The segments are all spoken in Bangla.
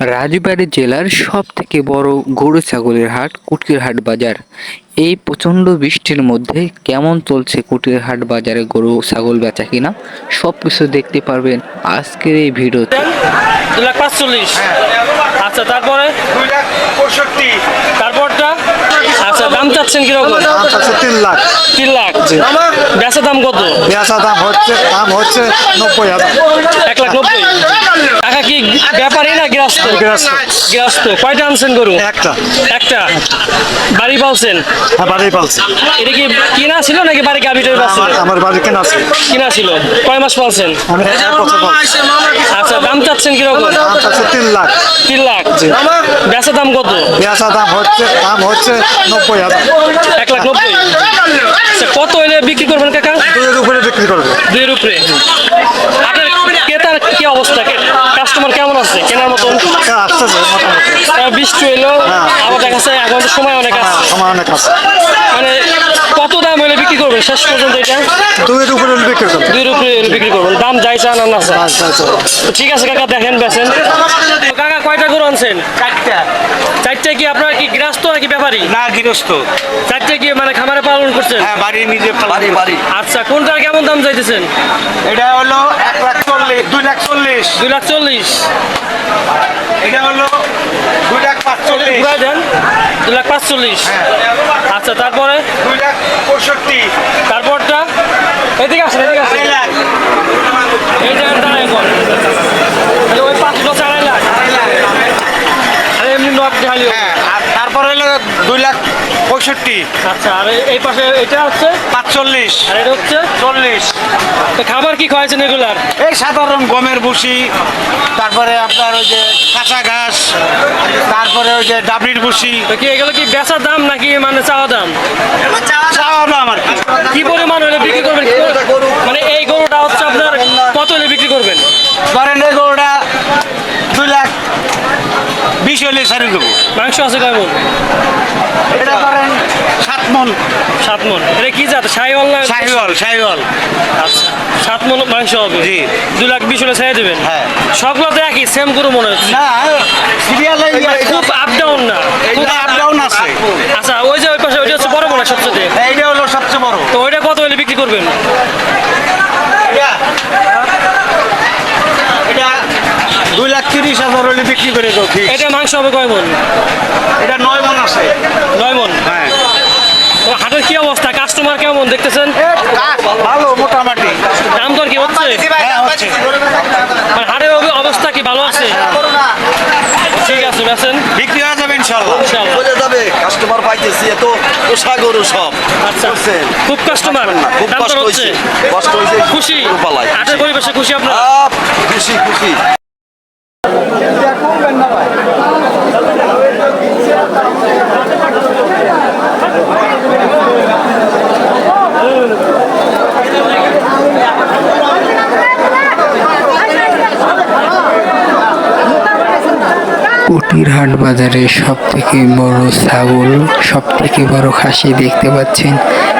রাজবাড়ী জেলার সব থেকে বড় গরু ছাগলের হাট কুটিরহাট বাজার। এই প্রচণ্ড বৃষ্টির মধ্যে কেমন চলছে কুটিরহাট বাজারে গরু ছাগল বেচা কিনা সব কিছু দেখতে পারবেন আজকের এই ভিডিওতে দু লাখ পাঁচচল্লিশ আচ্ছা তারপরে দুই লাখ পঁয়ষট্টি তারপরটা আচ্ছা দাম চাচ্ছেন কীরকম? দাম হচ্ছে তিন লাখ। তিন লাখ জি। বেচা দাম কত? পেঁয়াজা দাম হচ্ছে দাম হচ্ছে নব্বই হাজার। এক লাখ নব্বই? টাকা কি ব্যাপারই না গৃহস্থ। গৃহস্থ। কয়টা আনছেন গরু? একটা। একটা? বাড়ি পালছেন? হ্যাঁ বাড়ি পালছে। এটা কি কিনা ছিল নাকি বাড়ি গাভিটার পাচ্ছেন আমার আমার বাড়ি কেনা আছে কিনা ছিল। কয় মাস পালছেন? আমি এক বছর পালছি। আচ্ছা দাম চাচ্ছেন কীরকম? দাম হচ্ছে তিন লাখ। তিন লাখ জি। বেচা দাম কত? পেঁয়াজা দাম হচ্ছে দাম হচ্ছে নব্বই হাজার এক লাখ নব্বই। আচ্ছা কত হইলে বিক্রি করবেন কাকা? দুইয়ের উপরে বিক্রি করবে। দুইয়ের উপরে। আপনার ক্রেতার কি অবস্থা? কাস্টমার কেমন আছে? কেনার মতন আসতেছে মোটামুটি। বৃষ্টি এলো আবার দেখা যাচ্ছে এখন সময় অনেক আছে। সময় অনেক আছে। মানে কত দাম হলে বিক্রি করবেন? শেষ পর্যন্ত এটা? দুইয়ের উপরে বিক্রি করবে দুইয়ের উপরে বিক্রি করবেন। দাম যাই চান আর না ঠিক আছে কাকা দেখেন বেছেন কয়টা গরু আনছেন? চারটা। চারটে কি আপনার কি গৃহস্থ নাকি ব্যাপারী? না গৃহস্থ। চারটে কি মানে খামারে পালন করছেন? হ্যাঁ বাড়ি নিজে বাড়ি বাড়ি আচ্ছা কোনটার কেমন দাম চাইতেছেন? এটা হলো এক লাখ চল্লিশ দুই লাখ চল্লিশ। দুই লাখ চল্লিশ। এটা হলো দুই লাখ পাঁচচল্লিশ। ঘুরাই দেন। দুই লাখ পাঁচচল্লিশ। আচ্ছা তারপরে? দুই লাখ পঁয়ষট্টি। তারপরটা? এদিকে আসেন এদিকে আসেন আড়াই লাখ এই যে দাঁড়ায় কর তাহলে ওই পাঁচশো আড়াই লাখ ঢালিও হ্যাঁ আর তারপর হলো দুই লাখ পঁয়ষট্টি। আচ্ছা আর এই- পাশে এটা হচ্ছে? পাঁচচল্লিশ। আর এটা হচ্ছে? চল্লিশ। তো খাবার কি খাওয়াইছেন এগুলার? এই সাধারণ গমের ভুসি তারপরে আপনার ওই যে কাঁচা ঘাস তারপরে ওই যে ডাবলির ভুসি। তো কি এগুলো কি বেচার দাম নাকি মানে চাওয়া দাম? চাওয়া দাম আর কি। পরিমাণ হলে বিক্রি করবেন? মানে এই গরুটা হচ্ছে আপনার কত হলে বিক্রি করবেন? ধরেন এই গরুটা বিশ হলে সারি দেবো মাংস আছে কেমন? এটা ধরেন সাত মন। সাত মন। এটা কি জাত? সাইওয়াল না শাহিওয়াল শাহিওয়াল। আচ্ছা সাত মন মাংস হবে। জি। দুই লাখ বিশ হলে ছেড়ে দেবেন? হ্যাঁ। সবগুলো তো একই সেম গরু মনে হচ্ছে। না সিরিয়াল খুব আপ ডাউন না। খুব আপ ডাউন আছে। আচ্ছা ওই যে ওই পাশে ওইটা হচ্ছে বড় বড় সবচেয়ে। এইটা হলো সবচেয়ে বড়। তো ওইটা কত হলে বিক্রি করবেন এটা এটা দুই লাখ তিরিশ হাজার হলে বিক্রি করে দেবো এটা মাংস হবে কয় মন? এটা নয় মন আছে। নয় মন? হ্যাঁ। তো হাটের কি অবস্থা? কাস্টমার কেমন দেখতেছেন? ভালো মোটামুটি। দাম দর কি হচ্ছে? হ্যাঁ মানে হাটের অবস্থা কি ভালো আছে? ঠিক আছে বেছেন বিক্রি হয়ে যাবে ইনশাল্লাহ ইনশাআল্লাহ। চলে যাবে কাস্টমার পাইতেছি এত পোষা গরু সব। আচ্ছা। খুব কাস্টমার খুব কষ্ট হচ্ছে? হয়েছে। কষ্ট হয়েছে খুশি? হাটের পরিবেশে খুশি আপনার? আপ, খুশি খুশি। কুটির হাট বাজারে সব থেকে বড় ছাগল সব থেকে বড় খাসি দেখতে পাচ্ছেন।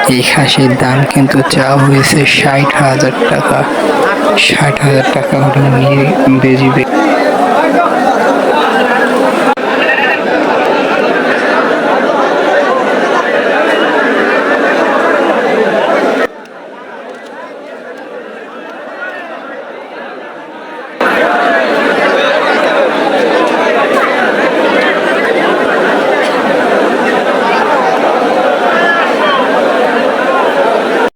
এই খাসির দাম কিন্তু চা হয়েছে ষাট হাজার টাকা। ষাট হাজার টাকা হলে নিয়ে বেজবে